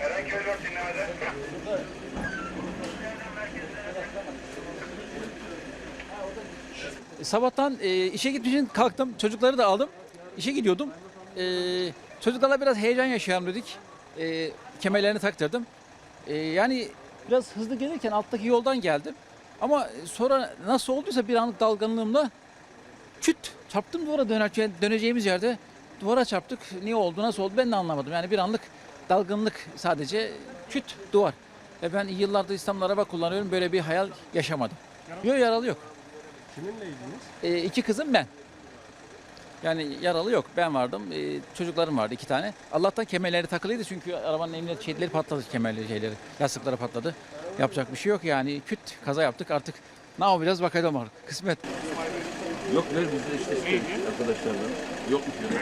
Karaköy Sabahtan e, işe gitmek için kalktım. Çocukları da aldım. İşe gidiyordum. E, çocuklarla biraz heyecan yaşayalım dedik. E, kemerlerini taktırdım. E, yani biraz hızlı gelirken alttaki yoldan geldim. Ama sonra nasıl olduysa bir anlık dalgınlığımla küt çarptım duvara dönerken döneceğimiz yerde duvara çarptık. Niye oldu nasıl oldu ben de anlamadım. Yani bir anlık dalgınlık sadece küt duvar. Ve ben yıllardır İstanbul araba kullanıyorum böyle bir hayal yaşamadım. Yok yaralı yok. Kiminleydiniz? E, iki kızım ben. Yani yaralı yok. Ben vardım. E, çocuklarım vardı iki tane. Allah'tan kemerleri takılıydı çünkü arabanın emniyet şeyleri patladı kemerleri şeyleri. Lastikleri patladı. Yapacak bir şey yok yani. Küt kaza yaptık artık. Ne yapacağız bakalım artık. Kısmet. Yok ver bizde işte istedik arkadaşlardan. Yok mu diyor.